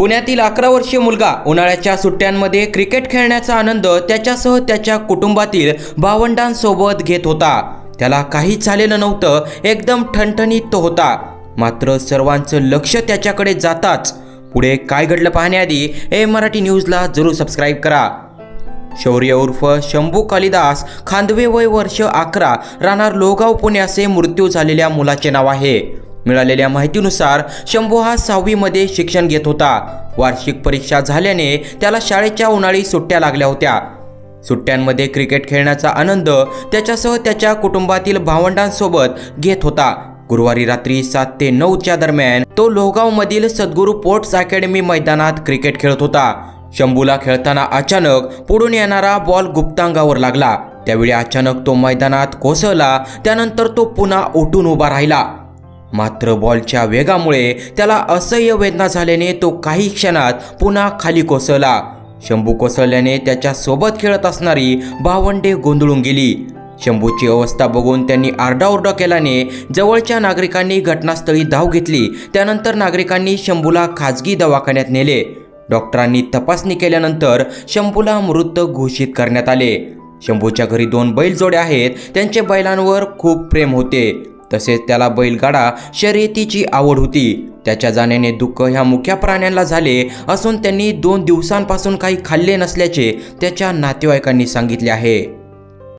पुण्यातील अकरा वर्षीय मुलगा उन्हाळ्याच्या सुट्ट्यांमध्ये क्रिकेट खेळण्याचा आनंद त्याच्यासह त्याच्या कुटुंबातील भावंडांसोबत घेत होता. त्याला काहीच झालेलं नव्हतं एकदम ठणठणीत तो होता. मात्र सर्वांचं लक्ष त्याच्याकडे जाताच. पुढे काय घडलं पाहण्याआधी ए मराठी न्यूजला जरूर सबस्क्राईब करा. शौर्य उर्फ शंभू कालिदास खांदवे वय वर्ष अकरा राहणार लोगाव पुणे असे मृत्यू झालेल्या मुलाचे नाव आहे. मिळालेल्या माहितीनुसार शंभू हा सहावीमध्ये शिक्षण घेत होता. वार्षिक परीक्षा झाल्याने त्याला शाळेच्या उन्हाळी सुट्ट्या लागल्या होत्या. सुट्ट्यांमध्ये क्रिकेट खेळण्याचा आनंद त्याच्यासह त्याच्या कुटुंबातील भावंडांसोबत घेत होता. गुरुवारी रात्री सात ते नऊच्या दरम्यान तो लोहगावमधील सद्गुरू पोर्ट्स अकॅडमी मैदानात क्रिकेट खेळत होता. शंभूला खेळताना अचानक पुढून येणारा बॉल गुप्तांगावर लागला. त्यावेळी अचानक तो मैदानात कोसळला त्यानंतर तो पुन्हा उठून उभा राहिला. मात्र बॉलच्या वेगामुळे त्याला असह्य वेदना झाल्याने तो काही क्षणात पुन्हा खाली कोसळला. शंभू कोसळल्याने त्याच्या सोबत खेळत असणारी भावंडे गोंधळून गेली. शंभूची अवस्था बघून त्यांनी आरडाओरडा केल्याने जवळच्या नागरिकांनी घटनास्थळी धाव घेतली. त्यानंतर नागरिकांनी शंभूला खाजगी दवाखान्यात नेले. डॉक्टरांनी तपासणी केल्यानंतर शंभूला मृत घोषित करण्यात आले. शंभूच्या घरी दोन बैलजोडे आहेत. त्यांचे बैलांवर खूप प्रेम होते. तसेच त्याला बैलगाडा शर्यतीची आवड होती. त्याच्या जाण्याने दुःख ह्या मुख्या प्राण्यांना झाले असून त्यांनी दोन दिवसांपासून काही खाल्ले नसल्याचे त्याच्या नातेवाईकांनी सांगितले आहे.